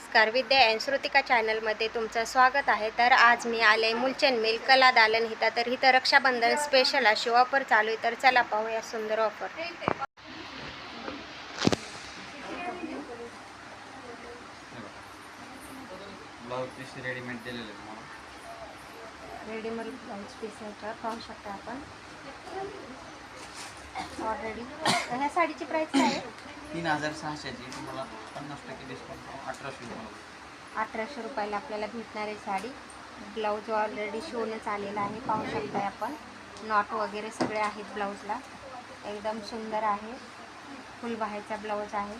नमस्कार विद्या अँड श्रुतिका चॅनलमध्ये तुमचं स्वागत आहे. तर आज मी आले मुलचंद मिल कला दालन हिता तर इथं रक्षाबंधन स्पेशल अशी ऑफर चालू आहे. तर चला पाहूया सुंदर ऑफर रेडीमेड ब्लाऊज पीस पाहू शकता आपण. ऑलरेडी ह्या साडीची प्राईस काय आहे? तीन हजार सहाशेची तुम्हाला पन्नास टक्के डिस्काउंट अठराशे रुपये. अठराशे रुपयाला आपल्याला भेटणार आहे साडी. ब्लाऊज ऑलरेडी शिवूनच आलेला आहे पाहू शकताय आपण. नॉट वगैरे सगळे आहेत ब्लाऊजला. एकदम सुंदर आहे. फुलबाहेरचा ब्लाऊज आहे.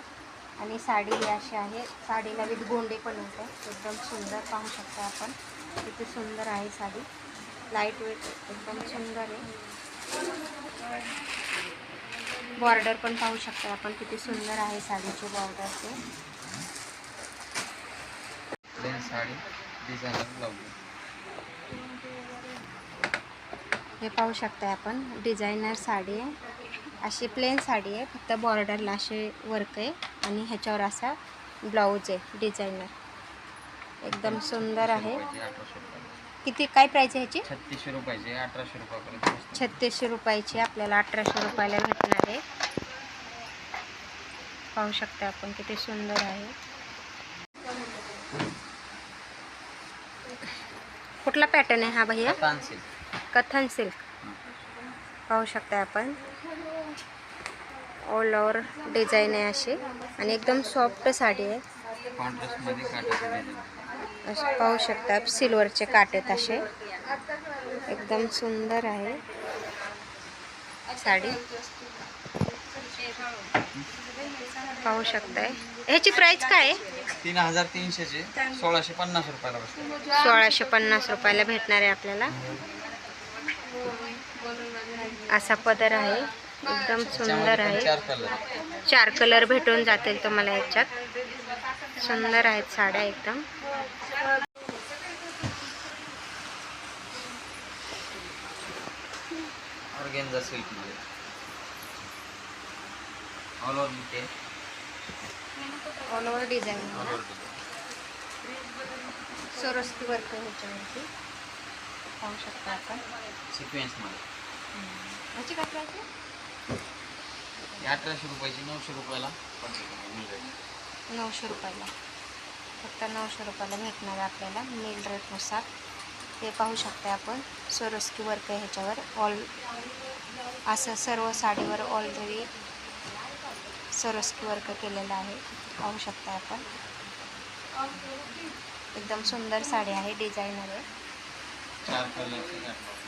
आणि साडी ही अशी आहे. साडीला विथ गोंडे पण होते. एकदम सुंदर पाहू शकता आपण. किती सुंदर आहे साडी. लाइट वेट एकदम सुंदर आहे. बॉर्डर पण पाहू शकता आपण किती सुंदर आहे साडीची बॉर्डर ते. हे पाहू शकता आपण डिझायनर साडी आहे. अशी प्लेन साडी आहे फक्त बॉर्डरला असे वर्क आहे आणि ह्याच्यावर असा ब्लाऊज आहे डिझायनर एकदम सुंदर आहे. किती काय प्राईस आहे ह्याची? छत्तीसशे रुपयाचे अठराशे रुपयापर्यंत. छत्तीसशे रुपयाची आपल्याला अठराशे रुपयाला भेटणार आहे. पाहू शकता आपण किती सुंदर आहे. कुठला पॅटर्न आहे हा भैया? कथन सिल्क पाहू शकता आपण. ऑल ओव्हर डिझाईन आहे अशी. आणि एकदम सॉफ्ट साडी आहे. असे पाहू शकता सिल्वरचे काटेत असे. एकदम सुंदर आहे. साडी. पाहू शकताय. ह्याची प्राइस काय आहे? तीन हजार तीनशेचे. सोळाशे पन्नास रुपयाला बसते. सोळाशे पन्नास रुपयाला भेटणार आहे आपल्याला. असा पदर आहे. एकदम सुंदर आहे. चार कलर. चार कलर भेटून जातील तुम्हाला याच्यात. सुंदर आहेत साड्या एकदम. ऑर्गेन्झा सिल्कमध्ये ऑल ओव्हर मिटे all over design all over Swarovski work आहे ह्याच्यावरती. पाहू शकता आपण. सिक्वेन्समध्ये ह्याची काय प्राईस आहे? अठराशे रुपयाची नऊशे रुपयाला. नऊशे रुपयाला. फक्त नऊशे रुपयाला भेटणार आहे आपल्याला मिल रेटनुसार ते पाहू शकता आपण. सोरस्की वर्क आहे ह्याच्यावर. ऑल असं सर्व साडीवर ऑलरेडी सोरस्की वर्क केलेलं आहे. पाहू शकता आपण. एकदम सुंदर साडी आहे. डिझायनर आहे.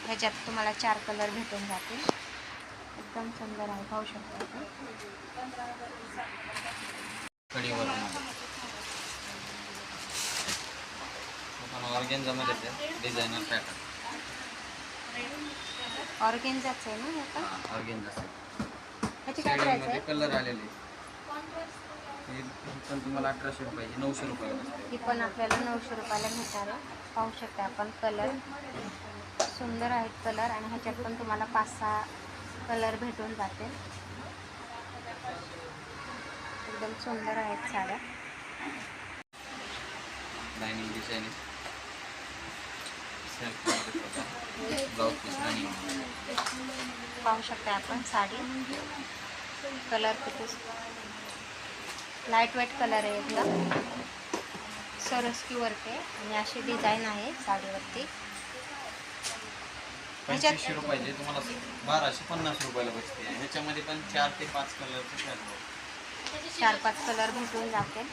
ह्याच्यात तुम्हाला चार कलर भेटून जातील. एकदम सुंदर आहे. पाहू शकता आपण. ऑर्गेन्झामध्ये डिझायनर पॅटर्न. ऑर्गेन्झाच आहे ना हे आहे? कलर आलेले. हे पण तुम्हाला अठराशे रुपयाची नऊशे रुपयाला ही पण आपल्याला नऊशे रुपयाला भेटणार आहे. पाहू शकता आपण कलर सुंदर आहेत कलर आणि ह्याच्यात पण तुम्हाला पाच सहा कलर भेटून जातील. एकदम सुंदर आहेत साड्या. लाईनिंग डिझाईनिंग सेल्फ ब्लाऊज पाहू शकता आपण साडी. कलर किती? लाइट वेट कलर आहे एकदम. सरस्की वर्क आहे. आणि अशी डिझाईन आहे साडीवरती. पंचवीसशे रुपयाचे तुम्हाला बाराशे पन्नास रुपयाला बसते. ह्याच्यामध्ये पण चार ते पाच कलरचे कॅटलॉग चार पाच कलर भेटून जातील.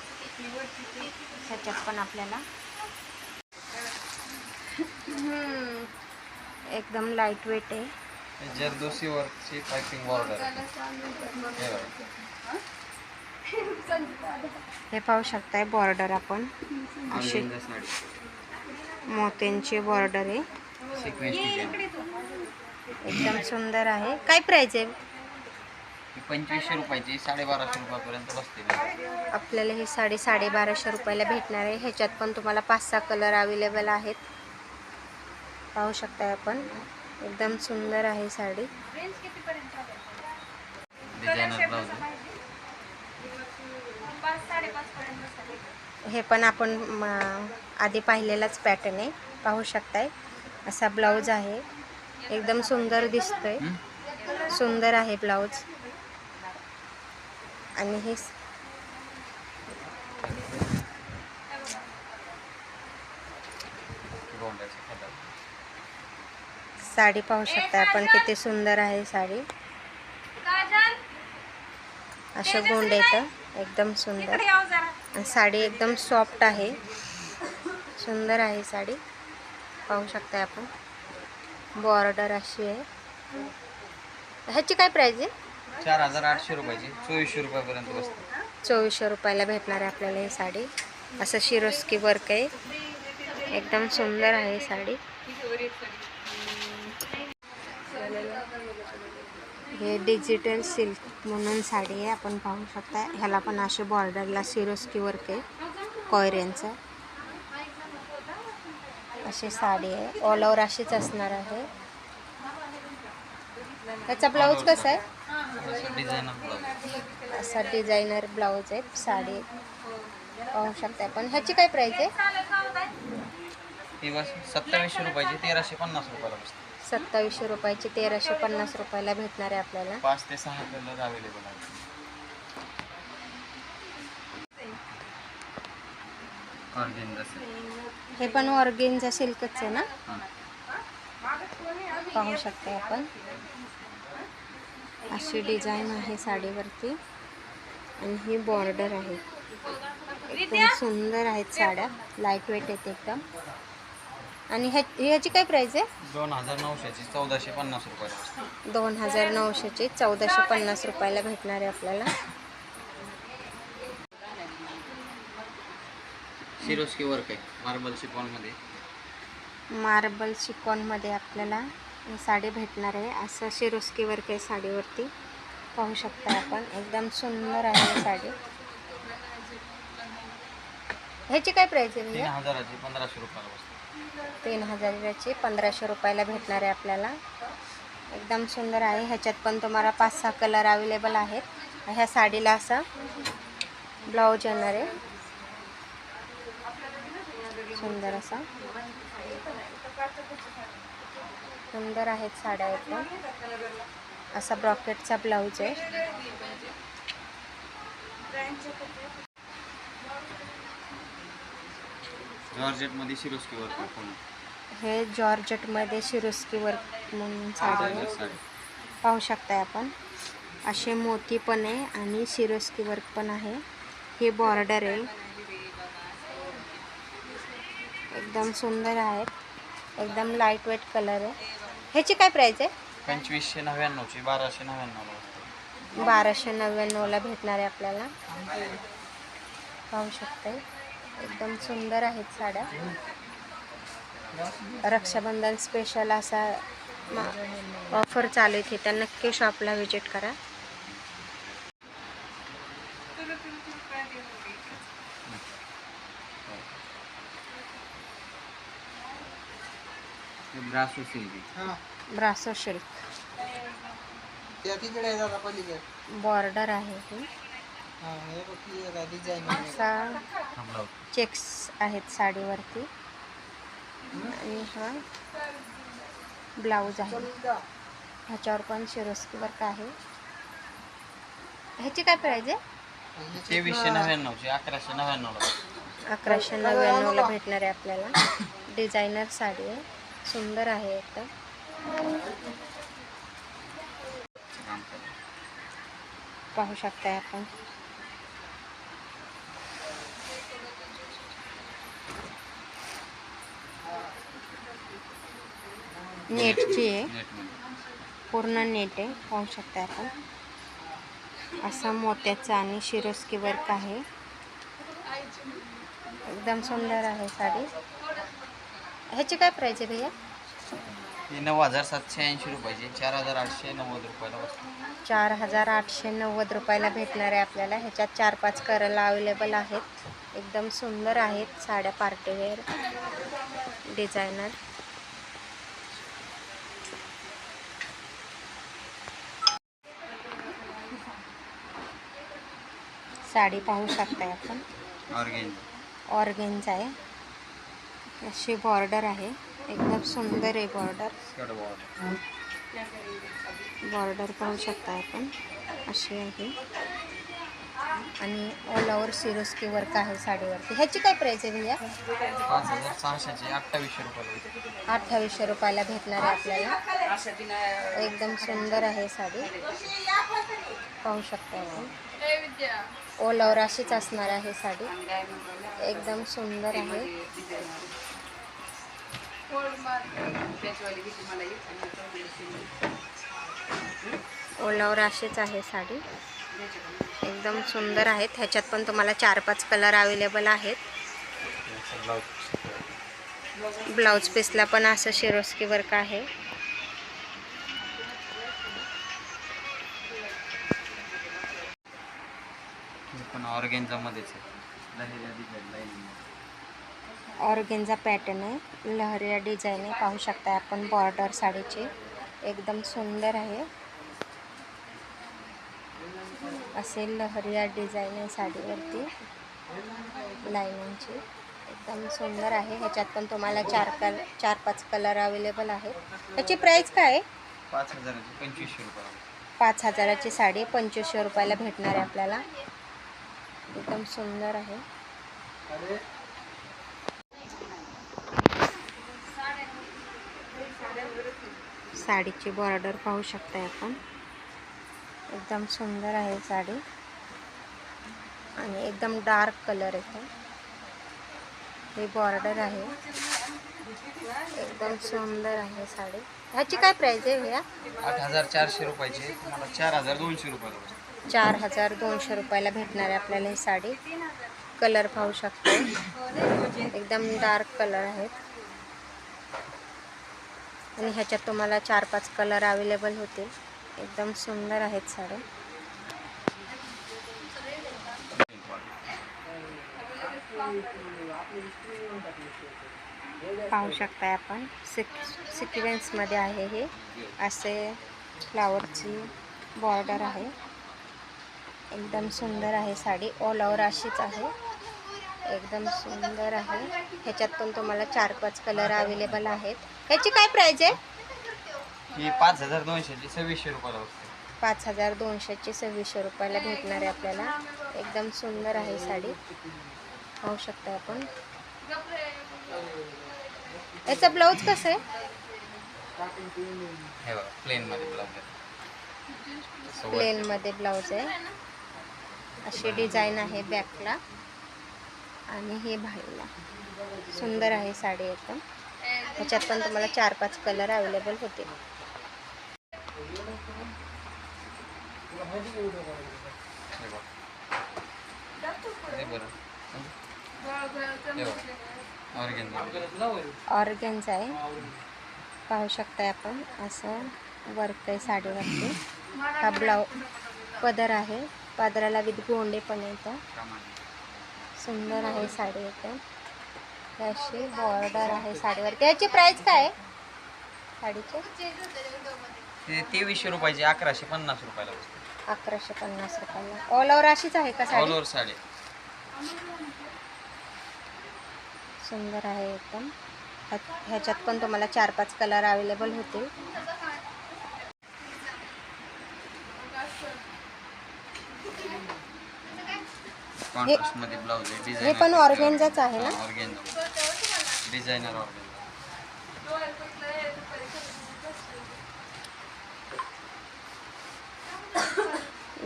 ह्याच्यात पण आपल्याला. एकदम लाइट वेट आहे जरदोशी वर्कची पायपिंग बॉर्डर हे हे पाहू शकताय बॉर्डर आपण. अशी मोत्यांची बॉर्डर आहे. एकदम सुंदर आहे. काय प्राईज आहे? पंचवीसशे रुपयाची साडेबाराशे रुपयापर्यंत बसते. आपल्याला ही साडी साडेबाराशे रुपयाला भेटणार आहे. ह्याच्यात पण तुम्हाला पाच सहा कलर अवेलेबल आहेत. पाहू शकताय आपण. एकदम सुंदर आहे साडी. हे पण आपण आधी पाहिलेलाच पॅटर्न आहे. पाहू शकताय. असा ब्लाऊज आहे. एकदम सुंदर दिसतोय? सुंदर आहे ब्लाऊज आणि हे साडी पाहू शकता आपण किती सुंदर आहे साडी. अशा गोंड येतं एकदम सुंदर. आणि साडी एकदम सॉफ्ट आहे. सुंदर आहे साडी. पाहू शकता आपण. बॉर्डर अशी आहे. ह्याची काय प्राईज आहे? चार हजार आठशे रुपयाची. चोवीसशे रुपयापर्यंत बसते. चोवीसशे रुपयाला भेटणार आहे आपल्याला ही साडी. असं शिरोस्की वर्क आहे. एकदम सुंदर आहे साडी. हे डिजिटल सिल्क म्हणून साडी आहे. आपण पाहू शकता. ह्याला पण असे बॉर्डरला सिरोस्की वर्क आहे कॉयरेंचं अशी साडी आहे. ऑल ओव्हर अशीच असणार आहे. ह्याचा ब्लाऊज कसा आहे? असा डिझायनर ब्लाऊज आहे. साडी पाहू शकता आपण. ह्याची काय प्राईस आहे? सत्तावीसशे रुपयाची. तेराशे पन्नास रुपयाला बसते. सत्तावीसशे रुपयाची तेराशे पन्नास रुपयाला भेटणार आहे आपल्याला. पाच ते सहा कलर अवेलेबल आहेत. silk. हे पण ऑर्गेनचा सिल्कच आहे ना. पाहू शकता आपण. अशी डिझाईन आहे साडीवरती. आणि ही बॉर्डर आहे. एकदम सुंदर आहेत साड्या. लाइट वेट आहेत एकदम. आणि ह्या ह्याची काय प्राईस आहे? दोन हजार नऊशेची चौदाशे पन्नास रुपयाला. दोन हजार नऊशेची चौदाशे पन्नास रुपयाला भेटणार आहे आपल्याला. शिरोस्की वर्क आहे मार्बल शिपॉनमध्ये मार्बल शिकॉनमध्ये आपल्याला ही साडी भेटणार आहे. असं शिरोस्की वर्क आहे साडीवरती. पाहू शकता आपण. एकदम सुंदर आहे ही साडी. ह्याची काय प्राईस आहे तीन हजाराची पंधराशे रुपयाला बसते. तीन हजाराची पंधराशे रुपयाला भेटणार आहे आपल्याला. एकदम सुंदर आहे. ह्याच्यात पण तुम्हाला पाच सहा कलर अवेलेबल आहेत. ह्या साडीला असा ब्लाऊज येणार आहे. सुंदर असा. सुंदर आहेत साड्या एकदम असा ब्रॉकेटचा ब्लाऊज आहे. जॉर्जेटमध्ये शिरोस्की वर्क पूर्ण हे जॉर्जटमध्ये शिरोस्की वर्क म्हणून साडी आहे. Designer साडी. पाहू शकताय आपण. असे मोती पण आहे आणि शिरोस्की वर्क पण आहे. हे बॉर्डर आहे. एकदम सुंदर आहेत एकदम लाइट वेट कलर आहे. ह्याची काय प्राईस आहे? पंचवीसशे नव्याण्णवची बाराशे नव्याण्णवला बाराशे नव्याण्णवला भेटणार आहे आपल्याला. पाहू शकताय. एकदम सुंदर आहेत साड्या. रक्षाबंधन स्पेशल असा ऑफर चालू आहे तर नक्की शॉपला व्हिजिट करा. हे ब्रासो सिल्की ब्रासो सिल्क त्या बॉर्डर आहे असा हा चेक्स आहेत साडीवरती. आणि हा ब्लाऊज आहे. ह्याच्यावर पण शिरोस्की वर्क आहे. ह्याची काय प्राईज आहे? तेवीसशे नव्याण्णवची अकराशे नव्याण्णवला. बसते अकराशे नव्याण्णवला भेटणार आहे आपल्याला. डिझायनर साडी आहे. सुंदर आहे एकदम. पाहू शकताय आपण. नेटची आहे. नेटमध्ये पूर्ण नेट आहे पाहू शकता आपण. असं मोत्याचं आणि शिरोस्की वर्क आहे. एकदम सुंदर आहे साडी. ह्याची काय प्राईज आहे भैया? नऊ हजार सातशे ऐंशी रुपयाची चार हजार आठशे नव्वद रुपयाला चार हजार आठशे नव्वद रुपयाला भेटणार आहे आपल्याला. ह्याच्यात चार पाच कलर अवेलेबल आहेत. एकदम सुंदर आहेत साड्या पार्टीवेअर डिझायनर. साडी पाहू शकताय आपण. ऑर्गेन्झा आहे. अशी बॉर्डर आहे. एकदम सुंदर आहे बॉर्डर. बॉर्डर पाहू शकता आपण. अशी आहे. आणि ऑल ओव्हर सिरोस्की वर्क आहे साडीवरती. ह्याची काय प्राईस आहे भैया? सहाशेचे अठ्ठावीसशे रुपयाला. अठ्ठावीसशे रुपयाला भेटणार आहे आपल्याला. एकदम सुंदर आहे साडी. पाहू शकता आपण. ऑल ओव्हर अशीच असणार आहे साडी. एकदम सुंदर आहे. ऑल ओव्हर अशीच आहे साडी. एकदम सुंदर आहेत ह्याच्यात पण तुम्हाला चार पाच कलर अवेलेबल आहेत. ब्लाऊज पीसला पण असं शिरोस्की वर्क आहे. ऑर्गेन्झामध्येच आहे. Leheriya design lining organza pattern आहे. लहरिया डिझाईन आहे. पाहू शकता आपण बॉर्डर साडीची. एकदम सुंदर आहे. असे लहरिया डिझाईन आहे साडीवरती. लाईनिंगची एकदम सुंदर आहे. ह्याच्यात पण तुम्हाला चार कल चार पाच कलर अवेलेबल आहेत. ह्याची प्राईस काय आहे? पाच हजाराचे पंचवीसशे रुपयाला. पाच हजाराची साडी पंचवीसशे रुपयाला भेटणार आहे आपल्याला. एकदम सुंदर आहे. साडीची बॉर्डर पाहू शकताय आपण. एकदम सुंदर आहे साडी. आणि एकदम डार्क कलर येतो. ही बॉर्डर आहे. एकदम सुंदर आहे साडी. ह्याची काय प्राईस आहे भैया? आठ हजार चारशे रुपयाचे तुम्हाला चार हजार दोनशे रुपयाला चार हजार दोनशे रुपयाला भेटणार आहे आपल्याला ही साडी. कलर पाहू शकतो. एकदम डार्क कलर आहेत. आणि ह्याच्यात तुम्हाला चार पाच कलर अवेलेबल होतील. एकदम सुंदर आहेत साड्या पाहू शकताय आपण. सिक सिक्वेन्समध्ये आहे हे. असे फ्लावरची बॉर्डर आहे. एकदम सुंदर आहे साडी. ऑल ओव्हर अशीच आहे. एकदम सुंदर आहे. ह्याच्यात पण तुम्हाला चार पाच कलर अवेलेबल आहेत. ह्याची काय प्राईज आहे? पाच हजार दोनशेची सव्वीसशे रुपयाला पाच हजार दोनशेची सव्वीसशे रुपयाला भेटणार आहे आपल्याला. एकदम सुंदर आहे साडी. पाहू शकता आपण. याचा ब्लाऊज कसं आहे? आहे. प्लेनमध्ये ब्लाऊज आहे. अशी डिझाईन आहे बॅकला. आणि हे बाहेरला सुंदर आहे साडी एकदम. ह्याच्यात पण तुम्हाला चार पाच कलर अवेलेबल होते हे ऑर्गन्स आहे. पाहू शकताय आपण. असं वर्क आहे साडीवरती. हा ब्लाऊ पदर आहे. पदराला विथ गोंडे पण येतं सुंदर आहे साडी ही अशी बॉर्डर आहे साडीवरती याची प्राईस काय आहे? साडीची? ते तेवीसशे रुपयाची अकराशे पन्नास रुपयाला अकराशे पन्नास रुपयाला. ऑल ओव्हर अशीच आहे का ऑल साडी ओव्हर साडी. सुंदर आहे एकदम. ह्या- ह्याच्यात पण तुम्हाला चार पाच कलर अवेलेबल होतील. कॉन्ट्रास्टमध्ये ब्लाऊज आहे डिझाईन हे पण ऑर्गेन्झाच आहे ना? ऑर्गेन्झा. Designer organza.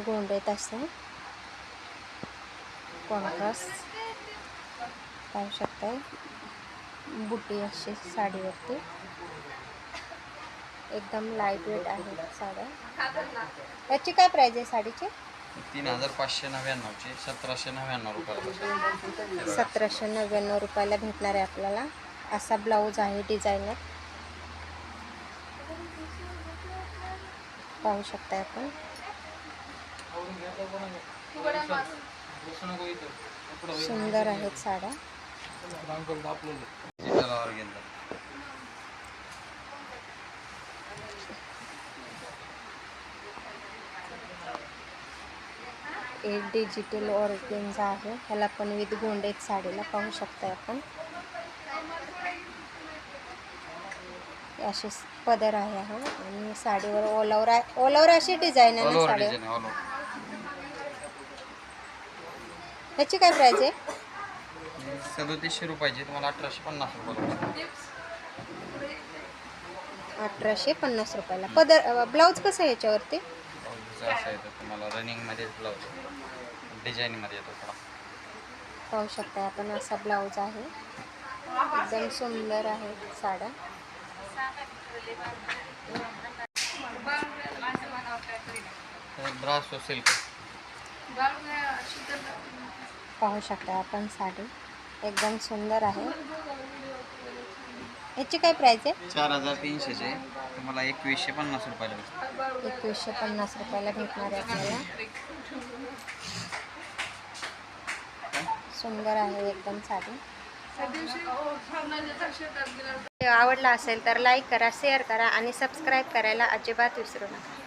गोंडेत असते कॉन्ट्रास्ट पाहू शकताय. बुटी अशी साडीवरती. एकदम लाइट वेट आहे साड्या. याची काय प्राईज आहे साडीची? तीन हजार पाचशे नव्याण्णवचे सतराशे नव्याण्णव रुपयाला सतराशे नव्याण्णव रुपयाला भेटणार आहे आपल्याला. असा ब्लाऊज आहे डिझायनर पाहू शकताय आपण. सुंदर आहेत साड्या. हे डिजिटल ऑर्गेन्झा आहे. ह्याला पण विथ गोंडेत साडीला पाहू शकता आपण. असे पदर आहे हा. आणि साडीवर ओलावर ओलावर अशी डिझाईन आहे ना ओव्हर ह्याची काय प्राईज आहे? सदोतीसशे रुपयाची तुम्हाला अठराशे पन्नास रुपयाला बसते अठराशे पन्नास रुपयाला. पदर ब्लाऊज कसं आहे याच्यावरती? तुम्हाला रनिंगमध्ये ब्लाऊज डिझाईनमध्ये येतो थोडा. पाहू शकता आपण असा ब्लाऊज आहे. एकदम सुंदर आहे साड्या. Brasso silk. पाहू शकता आपण साडी. एकदम सुंदर आहे. याची काय प्राईज आहे? चार हजार तीनशेचे. तुम्हाला एकवीसशे पन्नास रुपयाला भेटतो. एकवीसशे पन्नास रुपयाला भेटणार आहे आपल्याला. सुंदर आहे एकदम साधी. आवडला असेल तर लाईक करा शेअर करा आणि सबस्क्राईब करायला अजिबात विसरू नका.